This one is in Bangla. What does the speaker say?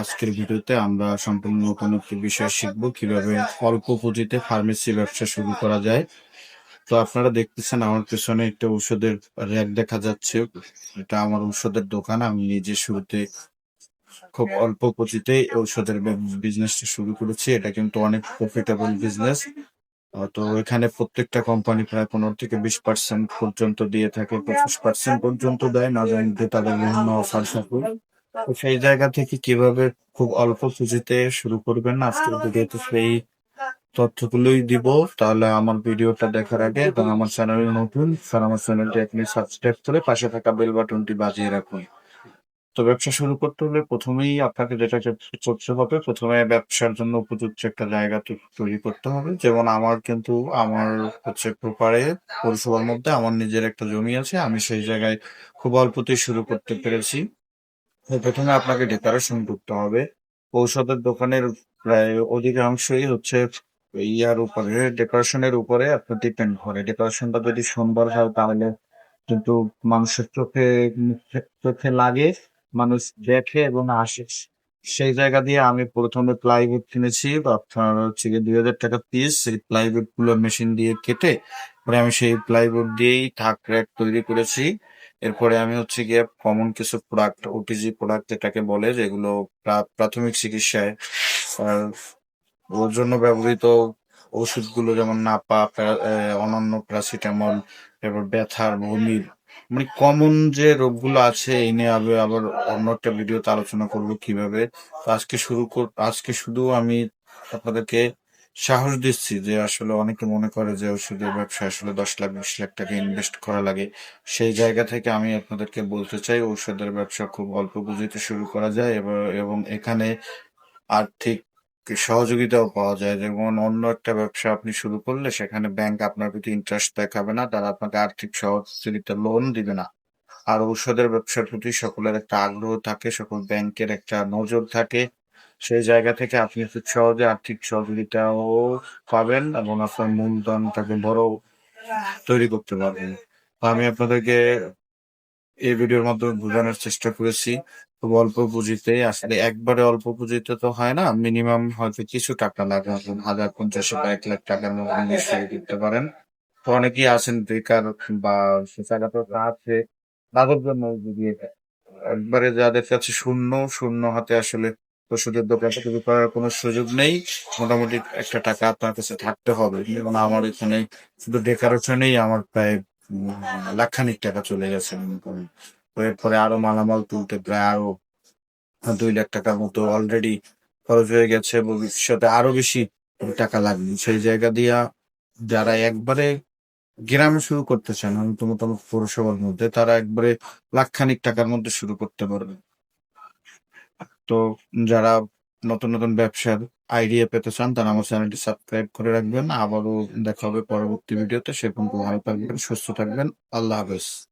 আজকের ভিডিওতে আমরা সম্পূর্ণ নতুন একটি বিষয় শিখব, কীভাবে অল্প পুঁজিতে ফার্মেসি ব্যবসা শুরু করা যায়। তো আপনারা দেখতেছেন আমার পেছনে একটা ঔষধের র্যাক দেখা যাচ্ছে। এটা আমার ঔষধের দোকান, আমি নিজে শুরুতে খুব অল্প পুঁজিতে ঔষধের বিজনেসটা শুরু করেছি। এটা কিন্তু অনেক প্রফিটেবল বিজনেস তো এখানে প্রত্যেকটা কোম্পানি প্রায় পনেরো থেকে বিশ পার্সেন্ট পর্যন্ত দিয়ে থাকে, পঁচিশ পার্সেন্ট পর্যন্ত দেয়। না জানতে তাদের বিভিন্ন অফার থাকে। তো সেই জায়গা থেকে কীভাবে খুব অল্প পুঁজিতে শুরু করবেন? আজকের ভিডিওতে সেই তথ্যগুলোই দিব। তাহলে আমার ভিডিওটা দেখার আগে এবং আমার চ্যানেল নতুন স্যার আমার চ্যানেলটি আপনি সাবস্ক্রাইব করে পাশে থাকা বেল বাটনটি বাজিয়ে রাখুন। তো ব্যবসা শুরু করতে হলে প্রথমেই আপনাকে যেটা করতে হবে প্রথমে ব্যবসার জন্য উপযুক্ত একটা জায়গা তৈরি করতে হবে। যেমন আমার কিন্তু আমার হচ্ছে প্রপারে পৌরসভার মধ্যে আমার নিজের একটা জমি আছে। আমি সেই জায়গায় খুব অল্পতেই শুরু করতে পেরেছি। প্রথমে আপনাকে ডেকোরেশন করতে হবে। ঔষধের দোকানের প্রায় অধিকাংশই হচ্ছে ইয়ার উপরে ডেকোরেশনের উপরে আপনার ডিপেন্ড করে। ডেকোরেশনটা যদি সুন্দর হয় তাহলে কিন্তু মানুষের চোখে চোখে লাগে, মানুষ দেখে এবং আসে। সেই জায়গা দিয়ে আমি প্রথমে প্লাইউড কিনেছি আপনার হচ্ছে গিয়ে দুই হাজার টাকা পিস সেই প্লাইউডগুলো মেশিন দিয়ে কেটে, পরে আমি সেই প্লাইউড দিয়েই থাক র্যাক তৈরি করেছি। এরপরে আমি হচ্ছে গিয়ে কমন কিছু প্রোডাক্ট ওটিজি প্রোডাক্ট যেটাকে বলে, যেগুলো প্রা- প্রাথমিক চিকিৎসায় ওর জন্য ব্যবহৃত ওষুধগুলো যেমন নাপা অনন্য প্যারাসিটামল এবার ব্যথার বমির মানে কমন যে রোগগুলো আছে, এই নিয়ে আমি আবার অন্য একটা ভিডিওতে আলোচনা করব কীভাবে। আজকে শুরু আজকে শুধু আমি আপনাদেরকে সাহস দিচ্ছি যে আসলে অনেকে মনে করে যে ওষুধের ব্যবসা আসলে দশ লাখ, বিশ লাখ টাকা ইনভেস্ট করা লাগে। সেই জায়গা থেকে আমি আপনাদেরকে বলতে চাই ঔষধের ব্যবসা খুব অল্প পুঁজিতে শুরু করা যায় এবং এখানে আর্থিক সহযোগিতাও পাওয়া যায়। যেমন অন্য একটা ব্যবসা আপনি শুরু করলে সেখানে ব্যাংক আপনার প্রতি ইন্টারেস্ট দেখাবে না, তারা আপনাকে আর্থিক সহযোগিতা লোন দিবে না। আর ঔষধের ব্যবসার প্রতি সকলের একটা আগ্রহ থাকে, সকল ব্যাংকের একটা নজর থাকে। সেই জায়গা থেকে আপনি খুব সহজে আর্থিক সহযোগিতাও পাবেন এবং আপনার মূলধনটাকে বড় তৈরি করতে পারবেন। আমি আপনাদেরকে এই ভিডিওর মাধ্যমে বোঝানোর চেষ্টা করেছি। খুব অল্প পুঁজিতে, আসলে একবারে অল্প পুঁজিতে তো হয় না, মিনিমাম হয়তো কিছু টাকা লাগে হাজার পঞ্চাশ বা এক লাখ টাকার মধ্যে দিতে পারেন। অনেকেই আছেন বেকার বা সে জায়গাতে আছে, তাদের জন্য যদি একবারে যাদের কাছে শূন্য শূন্য হাতে আসলে ওষুধের দোকান শুরু করার কোনো সুযোগ নেই। মোটামুটি একটা টাকা আপনার কাছে থাকতে হবে। যেমন আমার এখানে শুধু ডেকোরেশনেই আমার প্রায় লাখখানিক টাকা চলে গেছে। এরপরে আরও মালামাল তুলতে প্রায় আরও দুই লাখ টাকার মতো অলরেডি খরচ হয়ে গেছে। ভবিষ্যতে আরও বেশি টাকা লাগবে। সেই জায়গা দিয়া যারা একবারে গ্রামে শুরু করতে চান, আমি তো মোটামুটি পৌরসভার মধ্যে, তারা একবারে লাখখানিক টাকার মধ্যে শুরু করতে পারবে। তো যারা নতুন নতুন ব্যবসার আইডিয়া পেতে চান, তারা আমার চ্যানেলটি সাবস্ক্রাইব করে রাখবেন। আবারও দেখা হবে পরবর্তী ভিডিওতে সে পর্যন্ত ভালো থাকবেন, সুস্থ থাকবেন। আল্লাহ হাফেজ।